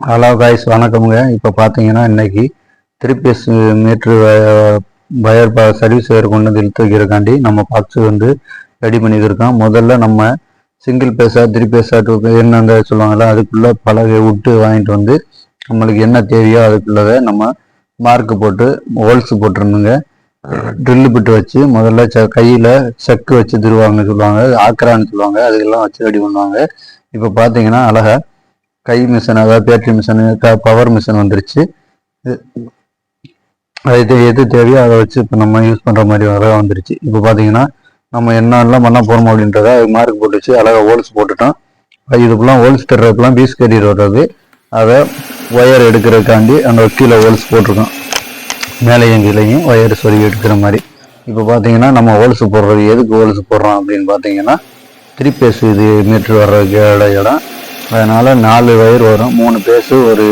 Hello guys வணக்கமுங்க. இப்போ பார்த்தீங்கன்னா இன்னைக்கு திருப்பி மீட்ரு வயர் சர்வீஸ் வயர் கொண்டு வந்து இழுத்து நம்ம பாக்ஸ் வந்து ரெடி பண்ணியிருக்கோம் முதல்ல நம்ம சிங்கிள் பேஸா த்ரீ பேஸா டூ என்ன அந்த அதுக்குள்ளே பலகை விட்டு வாங்கிட்டு வந்து நம்மளுக்கு என்ன தேவையோ அதுக்குள்ளதை நம்ம மார்க் போட்டு ஹோல்ஸ் போட்டுருணுங்க ட்ரில்லு பிட்டு வச்சு முதல்ல ச கையில் செக்கு வச்சு திருவாங்கன்னு சொல்லுவாங்க ஆக்கரான்னு சொல்லுவாங்க அதுக்கெல்லாம் வச்சு ரெடி பண்ணுவாங்க. இப்போ பார்த்தீங்கன்னா அழகாக கை மிஷின் அதாவது பேட்டரி மிஷின் பவர் மிஷின் வந்துருச்சு. இது- அது எது தேவையோ அதை வச்சு இப்போ நம்ம யூஸ் பண்ணுற மாதிரி அழகாக வந்துருச்சு. இப்போ பார்த்தீங்கன்னா நம்ம என்னெல்லாம் பண்ண போகிறோம் அப்படின்றத அது மார்க் போட்டு வச்சு அழகாக ஹோல்ஸ் போட்டுட்டோம் இதுக்குலாம் ஹோல்ஸ் தர்றதுக்குலாம் பீஸ் கட்டிட்டு வர்றது. அதை ஒயர் எடுக்கிறதுக்காண்டி அந்த கீழே ஹோல்ஸ் போட்டிருக்கோம். மேலேயும் கீழேயும் ஒயர் சொருகி எடுக்கிற மாதிரி. இப்போ பார்த்தீங்கன்னா நம்ம ஹோல்ஸ் போடுறது எதுக்கு ஹோல்ஸ் போடுறோம் அப்படின்னு பார்த்தீங்கன்னா த்ரீ பேஸ் இது மீட்ரு வர்றதுக்கு இட இடம் அதனால் நாலு வயிறு வரும். மூணு பேஸு ஒரு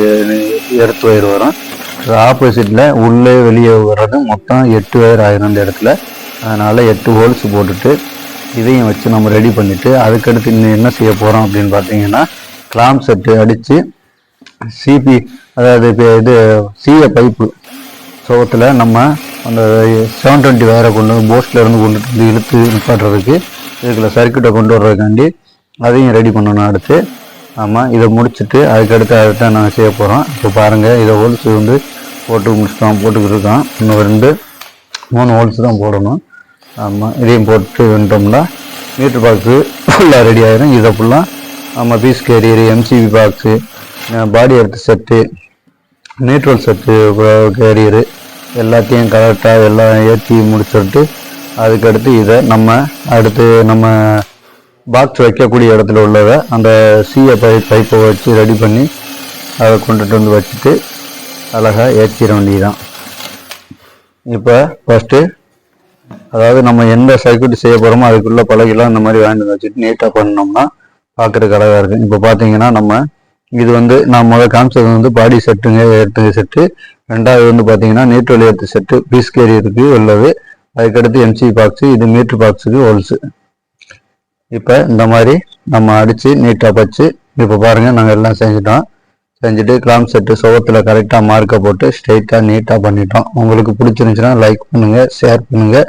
எடுத்து வயிறு வரும். ஆப்போசிட்டில் உள்ளே வெளியே வர்றது மொத்தம் எட்டு வயர் ஆயிரும் அந்த இடத்துல. அதனால் எட்டு ஹோல்ஸ் போட்டுட்டு இதையும் வச்சு நம்ம ரெடி பண்ணிவிட்டு அதுக்கடுத்து இன்னும் என்ன செய்ய போகிறோம் அப்படின்னு பார்த்தீங்கன்னா கிளாம் செட்டு அடித்து சிபி அதாவது இப்போ இது சிஏ பைப்பு சுகத்தில் நம்ம அந்த செவன் டுவெண்ட்டி வயரை கொண்டு வந்து போஸ்ட்ல இருந்து கொண்டு வந்து இழுத்து நிப்பாட்டுறதுக்கு இதுக்குள்ள சர்க்கியூட்டை கொண்டு வர்றதுக்காண்டி அதையும் ரெடி பண்ணணும் அடுத்து. ஆமாம் இதை முடிச்சுட்டு அதுக்கடுத்து அதை தான் நாங்கள் செய்ய போகிறோம் இப்போ பாருங்கள் இதை ஹோல்ஸ் வந்து போட்டு முடிச்சிட்டோம் போட்டுக்கிட்டு இருக்கோம். இன்னும் ரெண்டு மூணு ஹோல்ஸ் தான் போடணும். ஆமாம் இதையும் போட்டு வந்துட்டோம்னா மீட்ரு பாக்ஸு ஃபுல்லாக ரெடி ஆகிடும் இதை ஃபுல்லாக நம்ம fuse carrier MCB box body earth set neutral set carrier எல்லாத்தையும் கரெக்டாக எல்லாம் ஏற்றி முடிச்சுட்டு அதுக்கடுத்து இதை நம்ம அடுத்து நம்ம பாக்ஸ் வைக்கக்கூடிய இடத்துல உள்ளதை அந்த சிஏ பைப் பைப்பை வச்சு ரெடி பண்ணி அதை கொண்டுட்டு வந்து வச்சுட்டு அழகாக ஏற்றிட வேண்டியதுதான். இப்போ ஃபஸ்ட்டு அதாவது நம்ம எந்த சர்க்கியூட் செய்ய போகிறோமோ அதுக்குள்ளே பழகிலாம் இந்த மாதிரி வாங்கிட்டு வந்து வச்சுட்டு நீட்டாக பண்ணோம்னா பார்க்குறதுக்கு அழகாக இருக்கும். இப்போ பார்த்தீங்கன்னா நம்ம இது வந்து நான் முதல் காமிச்சது வந்து பாடி செட்டுங்க எடுத்துங்க செட்டு ரெண்டாவது வந்து பார்த்தீங்கன்னா நியூட்ரல் வழியத்து செட்டு பீஸ் கேரியருக்கு உள்ளது. அதுக்கடுத்து எம்சி பாக்ஸு இது மீட்ரு பாக்ஸுக்கு ஹோல்ஸு இப்போ இந்த மாதிரி நம்ம அடித்து நீட்டாக வச்சு இப்போ பாருங்கள் நாங்கள் எல்லாம் செஞ்சுட்டோம். செஞ்சுட்டு கிளாம் செட்டு சுகத்தில் கரெக்டாக மார்க்கை போட்டு ஸ்ட்ரைட்டாக நீட்டாக பண்ணிட்டோம். உங்களுக்கு பிடிச்சிருந்துச்சுன்னா லைக் பண்ணுங்கள் ஷேர் பண்ணுங்கள்